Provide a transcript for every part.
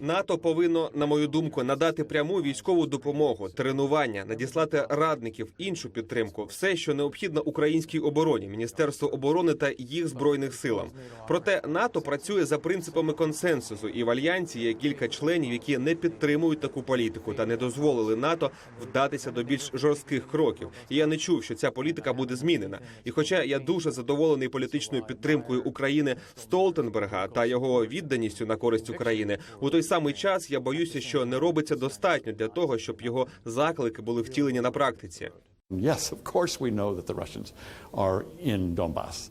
НАТО повинно, на мою думку, надати пряму військову допомогу, тренування, надіслати радників, іншу підтримку, все, що необхідно українській обороні, міністерству оборони та їх збройних силам. Проте НАТО працює за принципами консенсусу, і в альянсі є кілька членів, які не підтримують таку політику та не дозволили НАТО вдатися до більш жорстких кроків. І я не чув, що ця політика буде змінена. І хоча я дуже задоволений політичною підтримкою України Столтенберга та його відданістю на користь України, у той самий час я боюся, що не робиться достатньо для того, щоб його заклики були втілені на практиці.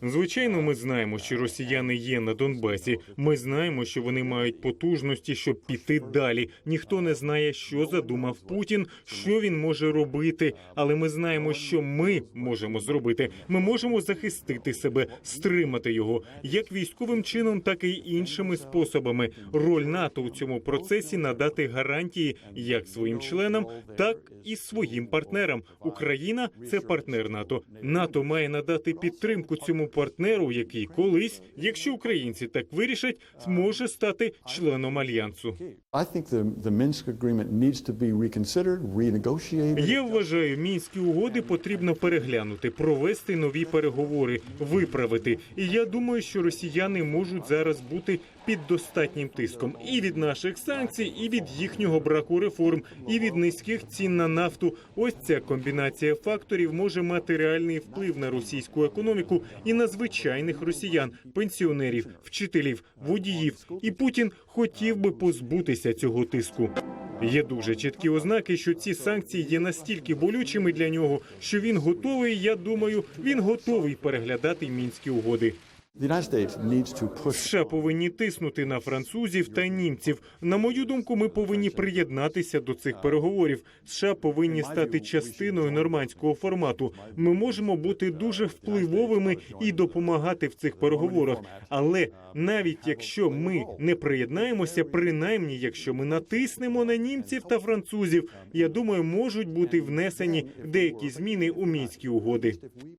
Звичайно, ми знаємо, що росіяни є на Донбасі. Ми знаємо, що вони мають потужності, щоб піти далі. Ніхто не знає, що задумав Путін, що він може робити. Але ми знаємо, що ми можемо зробити. Ми можемо захистити себе, стримати його як військовим чином, так і іншими способами. Роль НАТО у цьому процесі надати гарантії як своїм членам, так і своїм партнерам. Україна це партнер НАТО. НАТО має надати підтримку цьому партнеру, який колись, якщо українці так вирішать, зможе стати членом альянсу. Я вважаю, мінські угоди потрібно переглянути, провести нові переговори, виправити. І я думаю, що росіяни можуть зараз бути під достатнім тиском і від наших санкцій, і від їхнього браку реформ, і від низьких цін на нафту. Ось ця комбінація факторів може мати реальний вплив на російську економіку і на звичайних росіян, пенсіонерів, вчителів, водіїв. І Путін хотів би позбутися цього тиску. Є дуже чіткі ознаки, що ці санкції є настільки болючими для нього, що він готовий. Я думаю, він готовий переглядати мінські угоди. США повинні тиснути на французів та німців. На мою думку, ми повинні приєднатися до цих переговорів. США повинні стати частиною нормандського формату. Ми можемо бути дуже впливовими і допомагати в цих переговорах. Але навіть якщо ми не приєднаємося, принаймні, якщо ми натиснемо на німців та французів, я думаю, можуть бути внесені деякі зміни у мінські угоди.